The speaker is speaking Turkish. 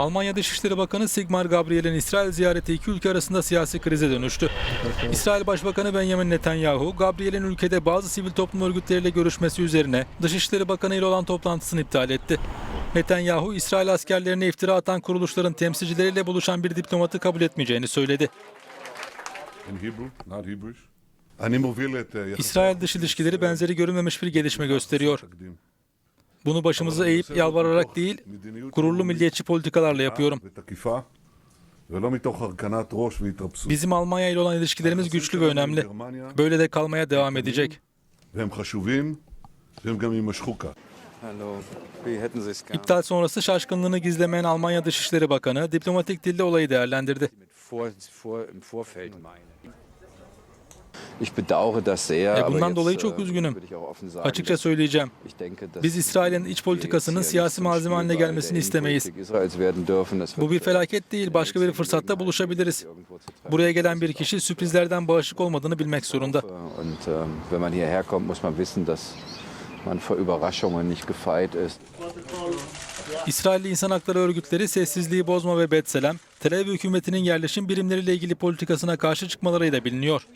Almanya Dışişleri Bakanı Sigmar Gabriel'in İsrail ziyareti iki ülke arasında siyasi krize dönüştü. İsrail Başbakanı Benjamin Netanyahu, Gabriel'in ülkede bazı sivil toplum örgütleriyle görüşmesi üzerine Dışişleri Bakanı ile olan toplantısını iptal etti. Netanyahu, İsrail askerlerine iftira atan kuruluşların temsilcileriyle buluşan bir diplomatı kabul etmeyeceğini söyledi. İsrail dış ilişkileri benzeri görünmemiş bir gelişme gösteriyor. Bunu başımızı eğip yalvararak değil, gururlu milliyetçi politikalarla yapıyorum. Bizim Almanya ile olan ilişkilerimiz güçlü ve önemli. Böyle de kalmaya devam edecek. İptal sonrası şaşkınlığını gizlemeyen Almanya Dışişleri Bakanı diplomatik dilde olayı değerlendirdi. E, bundan dolayı äh, çok üzgünüm. Açıkça söyleyeceğim. Biz İsrail'in iç politikasının siyasi malzeme haline gelmesini istemeyiz. Bu bir äh, felaket değil, başka bir fırsatta buluşabiliriz. Buraya gelen bir kişi sürprizlerden bağışık olmadığını bilmek zorunda. Und ähm, man vor Überraschungen nicht gefeit ist. İsrailli insan hakları örgütleri sessizliği bozma ve Betselem, Tel Aviv hükümetinin yerleşim birimleriyle ilgili politikasına karşı çıkmalarıyla biliniyor.